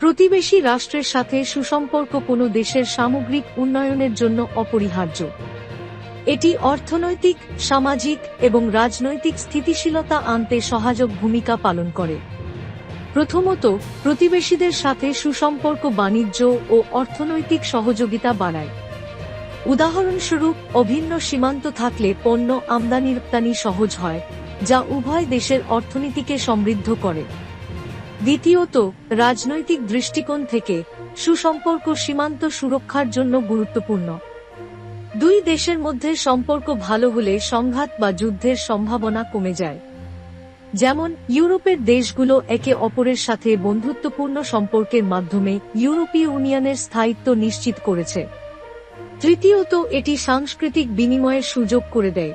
প্রতিবেশী রাষ্ট্রের সাথে সুসম্পর্ক কোনো দেশের সামগ্রিক উন্নয়নের জন্য অপরিহার্য। এটি অর্থনৈতিক, সামাজিক এবং রাজনৈতিক স্থিতিশীলতা আনতে সহায়ক ভূমিকা পালন করে। প্রথমত, প্রতিবেশীদের সাথে সুসম্পর্ক বাণিজ্য ও অর্থনৈতিক সহযোগিতা বাড়ায়। উদাহরণস্বরূপ, অভিন্ন সীমান্ত থাকলে পণ্য আমদানি রপ্তানি সহজ হয়। যা উভয় দেশের অর্থনীতিকে সমৃদ্ধ করে। দ্বিতীয়ত, রাজনৈতিক দৃষ্টিকোণ থেকে সুসম্পর্ক সীমান্ত সুরক্ষার জন্য গুরুত্বপূর্ণ। দুই দেশের মধ্যে সম্পর্ক ভালো হলে সংঘাত বা যুদ্ধের সম্ভাবনা কমে যায়। যেমন, ইউরোপের দেশগুলো একে অপরের সাথে বন্ধুত্বপূর্ণ সম্পর্কের মাধ্যমে ইউরোপীয় ইউনিয়নের স্থায়িত্ব নিশ্চিত করেছে। তৃতীয়ত, এটি সাংস্কৃতিক বিনিময়ের সুযোগ করে দেয়।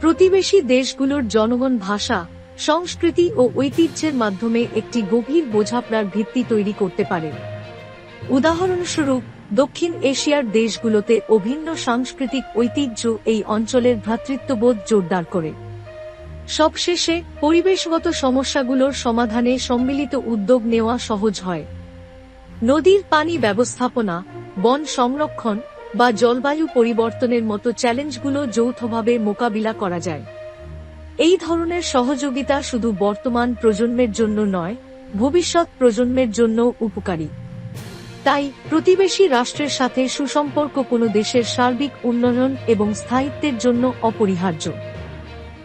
প্রতিবেশী দেশগুলোর জনগণ ভাষা, সংস্কৃতি ও ঐতিহ্যের মাধ্যমে একটি গভীর বোঝাপড়ার ভিত্তি তৈরি করতে পারে। উদাহরণস্বরূপ, দক্ষিণ এশিয়ার দেশগুলোতে অভিন্ন সাংস্কৃতিক ঐতিহ্য এই অঞ্চলের ভ্রাতৃত্ববোধ জোরদার করে। সবশেষে, পরিবেশগত সমস্যাগুলোর সমাধানে সম্মিলিত উদ্যোগ নেওয়া সহজ হয়। নদীর পানি ব্যবস্থাপনা, বন সংরক্ষণ বা জলবায়ু পরিবর্তনের মতো চ্যালেঞ্জগুলো যৌথভাবে মোকাবিলা করা যায়। এই ধরনের সহযোগিতা শুধু বর্তমান প্রজন্মের জন্য নয়, ভবিষ্যৎ প্রজন্মের জন্য উপকারী। তাই প্রতিবেশী রাষ্ট্রের সাথে সুসম্পর্ক কোনো দেশের সার্বিক উন্নয়ন এবং স্থায়িত্বের জন্য অপরিহার্য।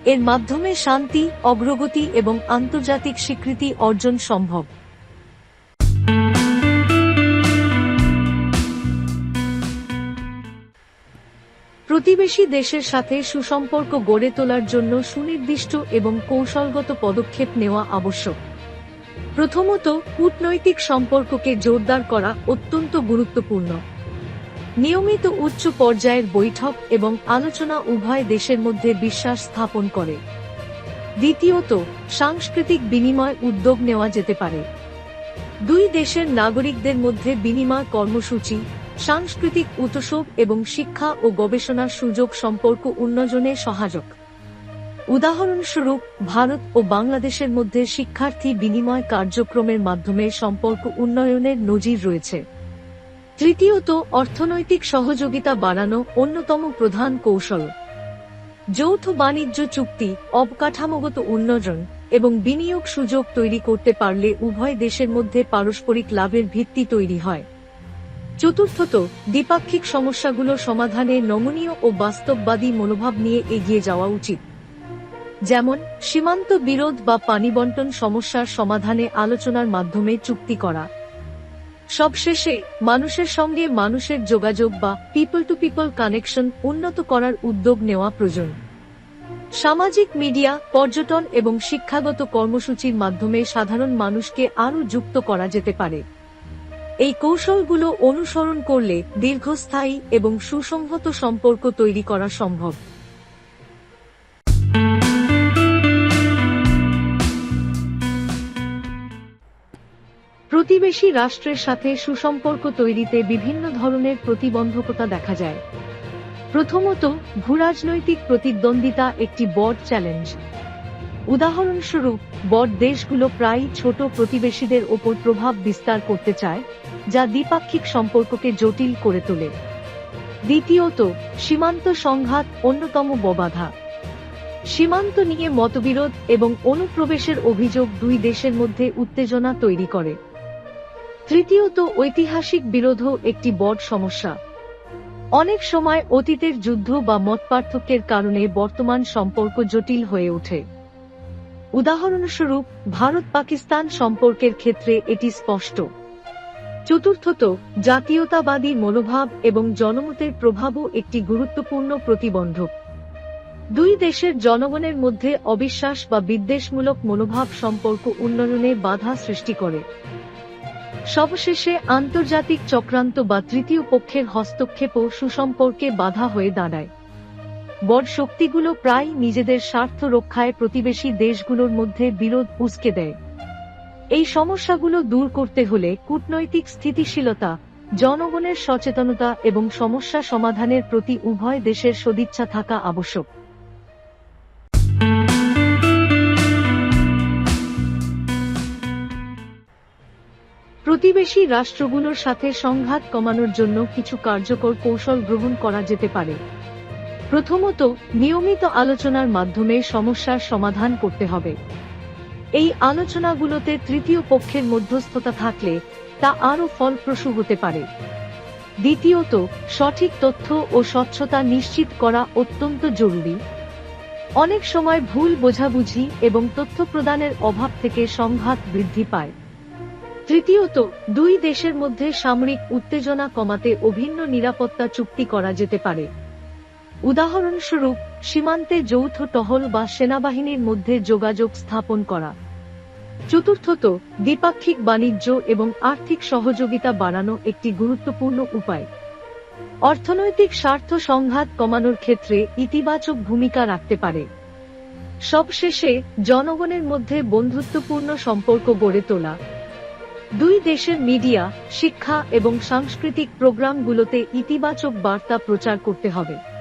এর মাধ্যমে শান্তি, অগ্রগতি এবং আন্তর্জাতিক স্বীকৃতি অর্জন সম্ভব। প্রতিবেশী দেশের সাথে সুসম্পর্ক গড়ে তোলার জন্য সুনির্দিষ্ট এবং কৌশলগত পদক্ষেপ নেওয়া আবশ্যক। প্রথমত, কূটনৈতিক সম্পর্ককে জোরদার করা অত্যন্ত গুরুত্বপূর্ণ। নিয়মিত উচ্চ পর্যায়ের বৈঠক এবং আলোচনা উভয় দেশের মধ্যে বিশ্বাস স্থাপন করে। দ্বিতীয়ত, সাংস্কৃতিক বিনিময় উদ্যোগ নেওয়া যেতে পারে। দুই দেশের নাগরিকদের মধ্যে বিনিময় কর্মসূচি সাংস্কৃতিক উৎসব এবং শিক্ষা ও গবেষণার সুযোগ সম্পর্ক উন্নয়নে সহায়ক। উদাহরণস্বরূপ, ভারত ও বাংলাদেশের মধ্যে শিক্ষার্থী বিনিময় কার্যক্রমের মাধ্যমে সম্পর্ক উন্নয়নের নজির রয়েছে। তৃতীয়ত, অর্থনৈতিক সহযোগিতা বাড়ানো অন্যতম প্রধান কৌশল। যৌথ বাণিজ্য চুক্তি, অবকাঠামোগত উন্নয়ন এবং বিনিয়োগ সুযোগ তৈরি করতে পারলে উভয় দেশের মধ্যে পারস্পরিক লাভের ভিত্তি তৈরি হয়। চতুর্থত, দ্বিপাক্ষিক সমস্যাগুলো সমাধানে নমনীয় ও বাস্তববাদী মনোভাব নিয়ে এগিয়ে যাওয়া উচিত। যেমন, সীমান্ত বিরোধ বা পানি বন্টন সমস্যার সমাধানে আলোচনার মাধ্যমে চুক্তি করা। সবশেষে, মানুষের সঙ্গে মানুষের যোগাযোগ বা পিপল টু পিপল কানেকশন উন্নত করার উদ্যোগ নেওয়া প্রয়োজন। সামাজিক মিডিয়া, পর্যটন এবং শিক্ষাগত কর্মসূচির মাধ্যমে সাধারণ মানুষকে আরও যুক্ত করা যেতে পারে। এই কৌশলগুলো অনুসরণ করলে দীর্ঘস্থায়ী এবং সুসংহত সম্পর্ক তৈরি করা সম্ভব। প্রতিবেশী রাষ্ট্রের সাথে সুসম্পর্ক তৈরিতে বিভিন্ন ধরনের প্রতিবন্ধকতা দেখা যায়। প্রথমত, ভূরাজনৈতিক প্রতিদ্বন্দ্বিতা একটি বড় চ্যালেঞ্জ। উদাহরণস্বরূপ বট দেশগুলো প্রায়ই ছোট প্রতিবেশীদের ওপর প্রভাব বিস্তার করতে চায়, যা দ্বিপাক্ষিক সম্পর্ককে জটিল করে তোলে। দ্বিতীয়ত, সীমান্ত সংঘাত অন্যতম ববাধা। সীমান্ত নিয়ে মতবিরোধ এবং অনুপ্রবেশের অভিযোগ দুই দেশের মধ্যে উত্তেজনা তৈরি করে। তৃতীয়ত, ঐতিহাসিক বিরোধও একটি বড় সমস্যা। অনেক সময় অতীতের যুদ্ধ বা মতপার্থক্যের কারণে বর্তমান সম্পর্ক জটিল হয়ে ওঠে। উদাহরণস্বরূপ, ভারত পাকিস্তান সম্পর্কের ক্ষেত্রে এটি স্পষ্ট। চতুর্থত, জাতীয়তাবাদী মনোভাব এবং জনমতের প্রভাবও একটি গুরুত্বপূর্ণ প্রতিবন্ধক। দুই দেশের জনগণের মধ্যে অবিশ্বাস বা বিদ্বেষমূলক মনোভাব সম্পর্ক উন্নয়নে বাধা সৃষ্টি করে। সবশেষে, আন্তর্জাতিক চক্রান্ত বা তৃতীয় পক্ষের হস্তক্ষেপও সুসম্পর্কে বাধা হয়ে দাঁড়ায়। বড় শক্তিগুলো প্রায় নিজেদের স্বার্থ রক্ষায় প্রতিবেশী দেশগুলোর মধ্যে বিরোধ উস্কে দেয়। এই সমস্যাগুলো দূর করতে হলে কূটনৈতিক স্থিতিশীলতা, জনগণের সচেতনতা এবং সমস্যা সমাধানের প্রতি উভয় দেশের সদিচ্ছা থাকা আবশ্যক। প্রতিবেশী রাষ্ট্রগুলোর সাথে সংঘাত কমানোর জন্য কিছু কার্যকর কৌশল গ্রহণ করা যেতে পারে। প্রথমত নিয়মিত আলোচনার মাধ্যমে সমস্যার সমাধান করতে হবে। এই আলোচনাগুলোতে তৃতীয় পক্ষের মধ্যস্থতা থাকলে তা আরও ফলপ্রসূ হতে পারে। দ্বিতীয়ত, সঠিক তথ্য ও স্বচ্ছতা নিশ্চিত করা অত্যন্ত জরুরি। অনেক সময় ভুল বোঝাবুঝি এবং তথ্য প্রদানের অভাব থেকে সংঘাত বৃদ্ধি পায়। তৃতীয়ত, দুই দেশের মধ্যে সামরিক উত্তেজনা কমাতে অভিন্ন নিরাপত্তা চুক্তি করা যেতে পারে। উদাহরণস্বরূপ, সীমান্তে যৌথ টহল বা সেনাবাহিনীর মধ্যে যোগাযোগ স্থাপন করা। চতুর্থত, দ্বিপাক্ষিক বাণিজ্য এবং আর্থিক সহযোগিতা বাড়ানো একটি গুরুত্বপূর্ণ উপায়। অর্থনৈতিক স্বার্থ সংঘাত কমানোর ক্ষেত্রে ইতিবাচক ভূমিকা রাখতে পারে। সবশেষে, জনগণের মধ্যে বন্ধুত্বপূর্ণ সম্পর্ক গড়ে তোলা। দুই দেশের মিডিয়া, শিক্ষা এবং সাংস্কৃতিক প্রোগ্রামগুলোতে ইতিবাচক বার্তা প্রচার করতে হবে।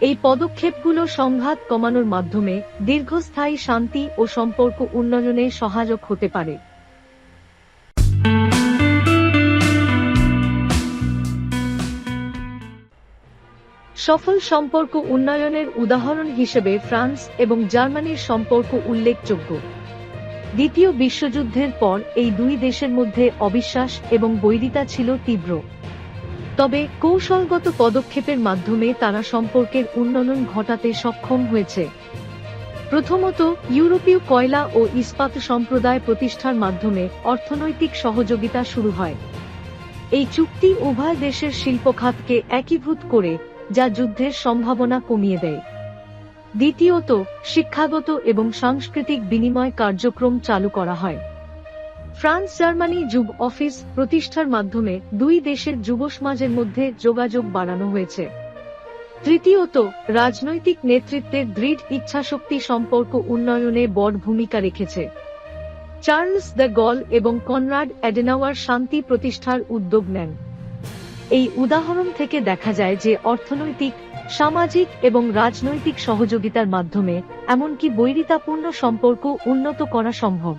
এই পদক্ষেপগুলো সংঘাত কমানোর মাধ্যমে দীর্ঘস্থায়ী শান্তি ও সম্পর্ক উন্নয়নে সহায়ক হতে পারে। সফল সম্পর্ক উন্নয়নের উদাহরণ হিসেবে ফ্রান্স এবং জার্মানির সম্পর্ক উল্লেখযোগ্য। দ্বিতীয় বিশ্বযুদ্ধের পর এই দুই দেশের মধ্যে অবিশ্বাস এবং বৈরিতা ছিল তীব্র। তবে কৌশলগত পদক্ষেপের মাধ্যমে তারা সম্পর্কের উন্নয়ন ঘটাতে সক্ষম হয়েছে। প্রথমত, ইউরোপীয় কয়লা ও ইস্পাত সম্প্রদায় প্রতিষ্ঠার মাধ্যমে অর্থনৈতিক সহযোগিতা শুরু হয়। এই চুক্তি উভয় দেশের শিল্পখাতকে একীভূত করে, যা যুদ্ধের সম্ভাবনা কমিয়ে দেয়। দ্বিতীয়ত, শিক্ষাগত এবং সাংস্কৃতিক বিনিময় কার্যক্রম চালু করা হয়। ফ্রান্স, জার্মানি যুব অফিস প্রতিষ্ঠার মাধ্যমে দুই দেশের যুব সমাজের মধ্যে যোগাযোগ বাড়ানো হয়েছে। তৃতীয়ত, রাজনৈতিক নেতৃত্বের দৃঢ় ইচ্ছাশক্তি সম্পর্ক উন্নয়নে বড় ভূমিকা রেখেছে। চার্লস দ্য গল এবং কনরাড অ্যাডেনাওয়ার শান্তি প্রতিষ্ঠার উদ্যোগ নেন। এই উদাহরণ থেকে দেখা যায় যে অর্থনৈতিক, সামাজিক এবং রাজনৈতিক সহযোগিতার মাধ্যমে এমনকি বৈরিতাপূর্ণ সম্পর্ক উন্নত করা সম্ভব।